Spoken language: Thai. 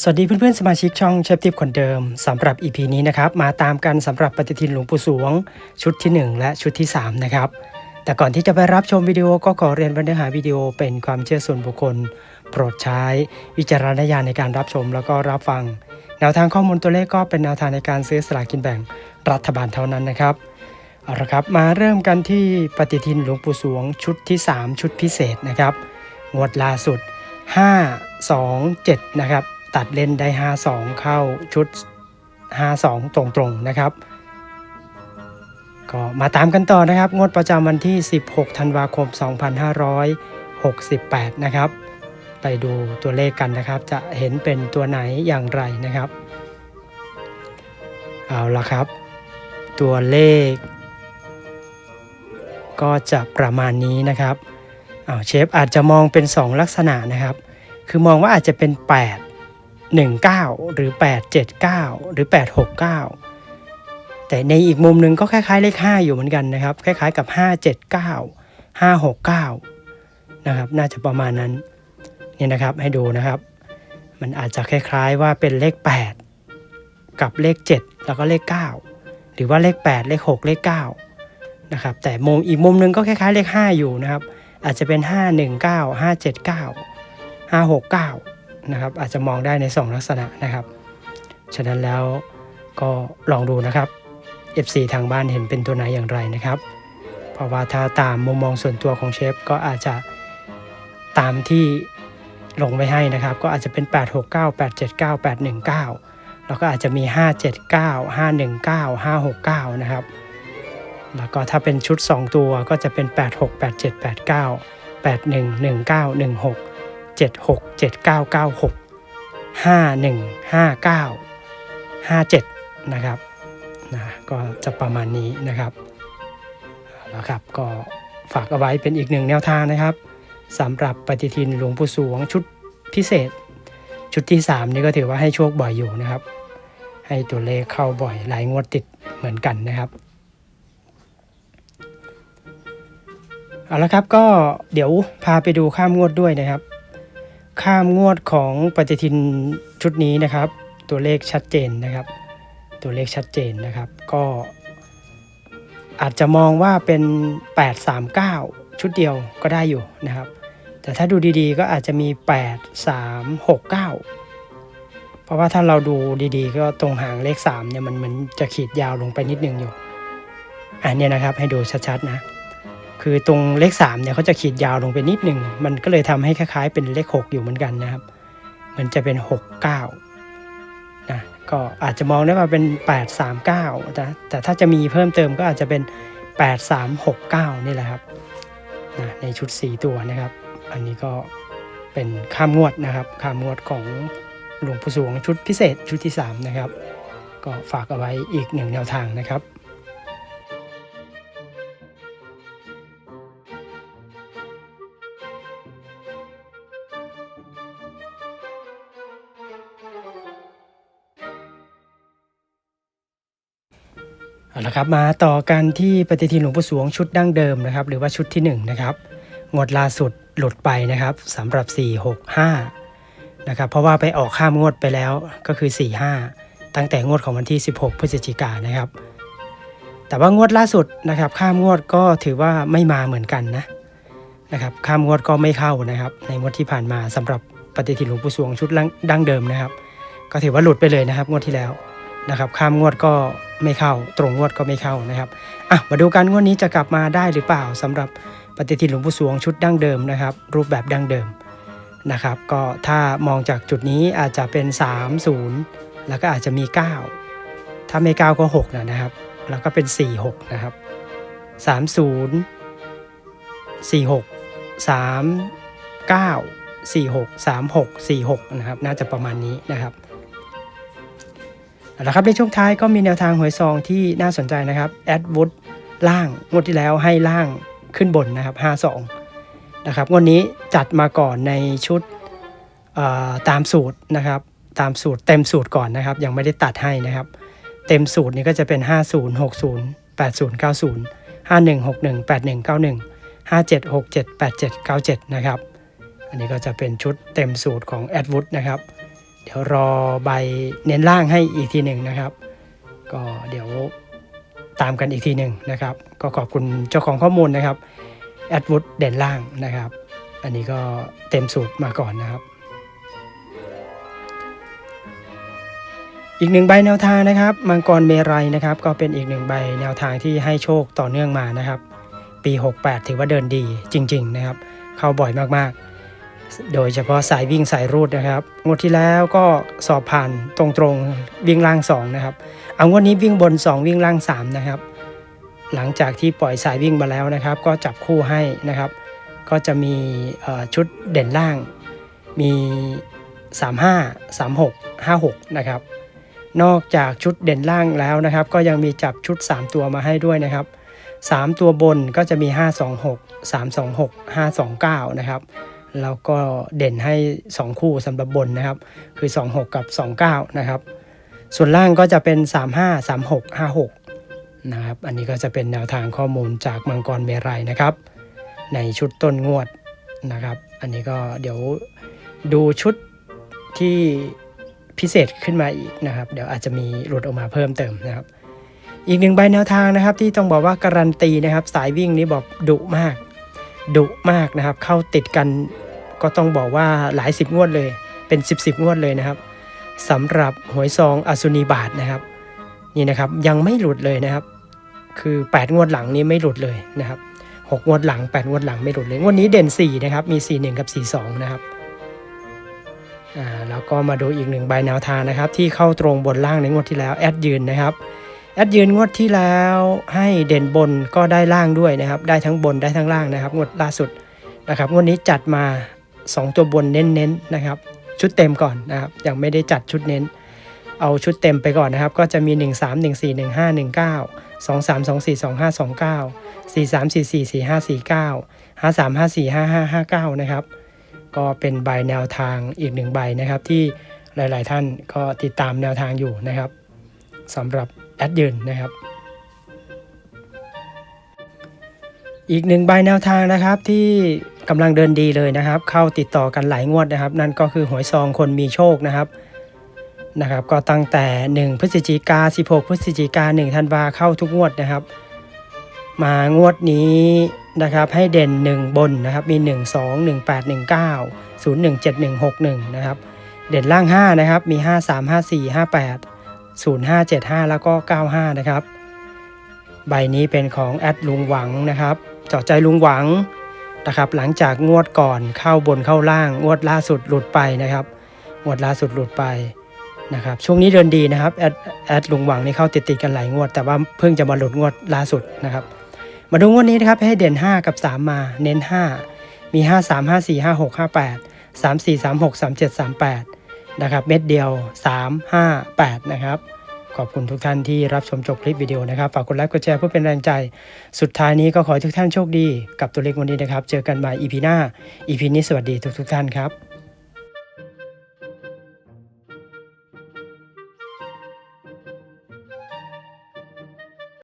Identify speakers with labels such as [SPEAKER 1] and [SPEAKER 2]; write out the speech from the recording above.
[SPEAKER 1] สวัสดีเพื่อนๆสมาชิกช่องเชฟทิปคนเดิมสำหรับ EP นี้นะครับ มาตามกันสำหรับปฏิทินหลวงปู่สวง ชุดที่ 1 และชุดที่ 3 นะครับ แต่ก่อนที่จะไปรับชมวิดีโอก็ขอเรียนว่าเนื้อหาวิดีโอเป็นความเชื่อส่วนบุคคล โปรดใช้วิจารณญาณในการรับชมแล้วก็รับฟัง แนวทางข้อมูลตัวเลขก็เป็นแนวทางในการซื้อสลากกินแบ่งรัฐบาลเท่านั้นนะครับเอาละครับมาเริ่มกันที่ปฏิทินหลวงปู่สวง ชุดที่ 3 ชุดพิเศษนะครับงวดล่าสุด 5 2 7 นะครับ ตัดเล่นได้ 5 2 เข้าชุด 5 2 ตรงๆนะครับ ก็มาตามกันต่อนะครับ งวดประจำวันที่ 16 ธันวาคม 2568 นะครับ ไปดูตัวเลขกันนะครับ จะเห็นเป็นตัวไหนอย่างไรนะครับ เอาละครับ ตัวเลข ก็จะประมาณนี้นะครับอ้าเชฟอาจจะมองเป็น 2 ลักษณะนะครับ คือมองว่าอาจจะเป็น 8 1 9 หรือ 8 7 9 หรือ 8 6 9 แต่ในอีกมุมหนึ่งก็คล้ายๆเลข 5 อยู่เหมือนกันนะครับ คล้ายๆกับ 5 7 9 5 6 9 นะครับ น่าจะประมาณนั้นนี่นะครับให้ดูนะครับ มันอาจจะคล้ายๆว่าเป็นเลข 8 กับเลข 7 แล้วก็เลข 9 หรือว่าเลข 8 เลข 6 เลข 9 นะครับ แต่มุมอีกมุมหนึงก็คล้ายๆเลข 5 อยู่นะครับ อาจจะเป็น 5 1 9 5 7 9 5 6 9 นะครับ อาจจะมองได้ใน 2 ลักษณะนะครับ ฉะนั้นแล้วก็ลองดูนะครับ FC ทางบ้านเห็นเป็นตัวไหนอย่างไรนะครับ เพราะว่าถ้าตามมุมมองส่วนตัวของเชฟก็อาจจะตามที่ลงไว้ให้นะครับ ก็อาจจะเป็น 869 879 819 แล้วก็อาจจะมี 579 519 569 นะครับ แล้วก็ถ้าเป็นชุด 2 ตัวก็จะเป็น 86 87 89 81 19 16 76 79 96 51 59 57 นะครับนะก็จะประมาณนี้นะครับเอาแล้วครับก็ฝากเอาไว้เป็นอีกหนึ่งแนวทางนะครับสำหรับปฏิทินหลวงปู่สวงชุดพิเศษ ชุดที่ 3 นี่ก็ถือว่าให้โชคบ่อยอยู่นะครับ ให้ตัวเลขเข้าบ่อยหลายงวดติดเหมือนกันนะครับเอาละครับก็เดี๋ยวพาไปดูข้ามงวดด้วยนะครับ ข้ามงวดของปฏิทินชุดนี้นะครับ ตัวเลขชัดเจนนะครับ ตัวเลขชัดเจนนะครับ ก็อาจจะมองว่าเป็น 839 ชุดเดียวก็ได้อยู่นะครับ แต่ถ้าดูดีๆ ก็อาจจะมี 8 3 6 9 เพราะว่าถ้าเราดูดีๆ ก็ตรงหางเลข3เนี่ยมันเหมือนจะขีดยาวลงไปนิดนึงอยู่ อันนี้นะครับให้ดูชัดๆนะ คือตรงเลข3เนี่ยเขาจะขีดยาวลงไปนิดหนึ่งมันก็เลยทำให้คล้ายๆ เป็นเลข 6 อยู่เหมือนกันนะครับมันจะเป็น 6 9นะก็อาจจะมองได้ว่าเป็น 8 3 9นะแต่ถ้าจะมีเพิ่มเติมก็อาจจะเป็น 8 3 6 9 นี่แหละครับนะในชุด 4 ตัวนะครับ อันนี้ก็เป็นข้ามงวดนะครับข้ามงวดของหลวงปู่สวงชุดพิเศษชุดที่ 3 นะครับ ก็ฝากเอาไว้อีกหนึ่งแนวทางนะครับ เอาละครับมาต่อกันที่ปฏิทินหลวงปู่สวงชุดดั้งเดิมนะครับ หรือว่าชุดที่1นะครับงวดล่าสุดหลุดไปนะครับสำหรับ 4 6 5นะครับเพราะว่าไปออกข้ามงวดไปแล้วก็คือ 4 5 ตั้งแต่งวดของวันที่ 16 พฤศจิกายนะครับ แต่ว่างวดล่าสุดนะครับ ข้ามงวดก็ถือว่าไม่มาเหมือนกันนะนะครับข้ามงวดก็ไม่เข้านะครับ ในงวดที่ผ่านมาสำหรับปฏิทินหลวงปู่สวงชุดดั้งเดิมนะครับ ก็ถือว่าหลุดไปเลยนะครับ งวดที่แล้วนะครับ ข้ามงวดก็ ไม่เข้า ตรงงวดก็ไม่เข้านะครับอะมาดูกันงวดนี้จะกลับมาได้หรือเปล่าสำหรับปฏิทินหลวงปู่สวงชุดดั้งเดิมนะครับ รูปแบบดั้งเดิมนะครับ ก็ถ้ามองจากจุดนี้อาจจะเป็น 3 0 แล้วก็อาจจะมี 9 ถ้าไม่9ก็6นะนะครับ แล้วก็เป็น 4 6 นะครับ 3 0 4 6 3 9 4 6 3 6 4 6 นะครับ น่าจะประมาณนี้นะครับ เอาละครับในช่วงท้ายก็มีแนวทางหวยซองที่น่าสนใจนะครับแอดวูดล่างงวดที่แล้วให้ล่างขึ้นบนนะครับ52นะครับงวดนี้จัดมาก่อนในชุดตามสูตรนะครับตามสูตรเต็มสูตรก่อนนะครับ ยังไม่ได้ตัดให้นะครับ เต็มสูตรนี้ก็จะเป็น 50 60 80 90 51 61 81 91 57 67 87 97 นะครับ อันนี้ก็จะเป็นชุดเต็มสูตรของแอดวูดนะครับ เดี๋ยวรอใบเน้นล่างให้อีกทีหนึ่งนะครับ ก็เดี๋ยวตามกันอีกทีหนึ่งนะครับ ก็ขอบคุณเจ้าของข้อมูลนะครับแอดวูดเด่นล่างนะครับ อันนี้ก็เต็มสูตรมาก่อนนะครับ อีกหนึ่งใบแนวทางนะครับมังกรเมรัยนะครับ ก็เป็นอีกหนึ่งใบแนวทางที่ให้โชคต่อเนื่องมานะครับ ปี 68 ถือว่าเดินดีจริง ๆ นะครับ เข้าบ่อยมากๆ โดยเฉพาะสายวิ่งสายรูดนะครับงวดที่แล้วก็สอบผ่านตรงๆวิ่งล่าง2นะครับเอางวดนี้วิ่งบน 2 วิ่งล่าง3นะครับหลังจากที่ปล่อยสายวิ่งมาแล้วนะครับ ก็จับคู่ให้นะครับ ก็จะมีชุดเด่นล่างมี 35 36 56นะครับนอกจากชุดเด่นล่างแล้วนะครับ ก็ยังมีจับชุด 3 ตัวมาให้ด้วยนะครับ 3 ตัวบนก็จะมี 526 326 529นะครับ แล้วก็เด่นให้ 2 คู่สำหรับบนนะครับ คือ 26 กับ 29 นะครับ ส่วนล่างก็จะเป็น 35 36 56 นะครับ อันนี้ก็จะเป็นแนวทางข้อมูลจากมังกรเมรัยนะครับ ในชุดต้นงวดนะครับ อันนี้ก็เดี๋ยวดูชุดที่พิเศษขึ้นมาอีกนะครับ เดี๋ยวอาจจะมีหลุดออกมาเพิ่มเติมนะครับ อีกหนึ่งใบแนวทางนะครับ ที่ต้องบอกว่าการันตีนะครับ สายวิ่งนี้บอกดุมากดุมากนะครับ เข้าติดกัน ก็ต้องบอกว่าหลายสิบงวดเลยเป็น 10บสงวดเลยนะครับสำหรับหวยซองอสุนีบาทนะครับนี่นะครับยังไม่หลุดเลยนะครับ คือ 8 งวดหลังนี้ไม่หลุดเลยนะครับ6งวดหลัง 8 งวดหลังไม่หลุดเลยงวดนี้เด่น 4 นะครับ มี 4 1 กับ 4 2 นะครับอ่าแล้วก็มาดูอีกหนึ่งใบแนวทางนะครับ ที่เข้าตรงบนล่างในงวดที่แล้วแอดยืนนะครับแอดยืนงวดที่แล้วให้เด่นบนก็ได้ล่างด้วยนะครับ ได้ทั้งบนได้ทั้งล่างนะครับ งวดล่าสุดนะครับงวดนี้จัดมา 2 ตัวบนเน้นๆนะครับ ชุดเต็มก่อนนะครับ ยังไม่ได้จัดชุดเน้น เอาชุดเต็มไปก่อนนะครับ ก็จะมี 1 3 1 4 1 5 1 9 2 3 2 4 2 5 2 9 4 3 4 4 4 5 4 9 5 3 5 4 5 5 5 9 นะครับ ก็เป็นใบแนวทางอีกหนึ่งใบนะครับ ที่หลาย ๆ ท่านก็ติดตามแนวทางอยู่นะครับสำหรับแอดยืนนะครับ อีกหนึ่งใบแนวทางนะครับที่ กำลังเดินดีเลยนะครับ เข้าติดต่อกันหลายงวดนะครับ นั่นก็คือหวยซองคนมีโชคนะครับนะครับ ก็ตั้งแต่ 1 พฤศจิกา 16 พฤศจิกา 1 ธันวาเข้าทุกงวดนะครับ มางวดนี้นะครับให้เด่น 1 บนนะครับมี 1 2 1 8 1 9 0 1 7 1 6 1 นะครับ เด่นล่าง 5 นะครับมี 5 3 5 4 5 8 0 5 7 5 แล้วก็ 95 นะครับ ใบนี้เป็นของแอดลุงหวังนะครับจาะใจลุงหวัง นะครับ หลังจากงวดก่อนเข้าบนเข้าล่าง งวดล่าสุดหลุดไปนะครับ งวดล่าสุดหลุดไปนะครับ ช่วงนี้เดินดีนะครับ แอดแอดลุงหวังนี่เข้าติดติดกันหลายงวด แต่ว่าเพิ่งจะมาหลุดงวดล่าสุดนะครับ มาดูงวดนี้นะครับ ให้เด่น 5 กับ 3 มา เน้น 5 มี 5 3 5 4 5 6 5 8 3 4 3 6 3 7 3 8นะครับ เม็ดเดียว 3 5 8 นะครับ ขอบคุณทุกท่านที่รับชมจบคลิปวิดีโอนะครับ ฝากกดไลค์กดแชร์เพื่อเป็นแรงใจ สุดท้ายนี้ก็ขอให้ทุกท่านโชคดีกับตัวเลขวันนี้นะครับ เจอกันใหม่ EP หน้า EP นี้สวัสดีทุกทุกท่านครับ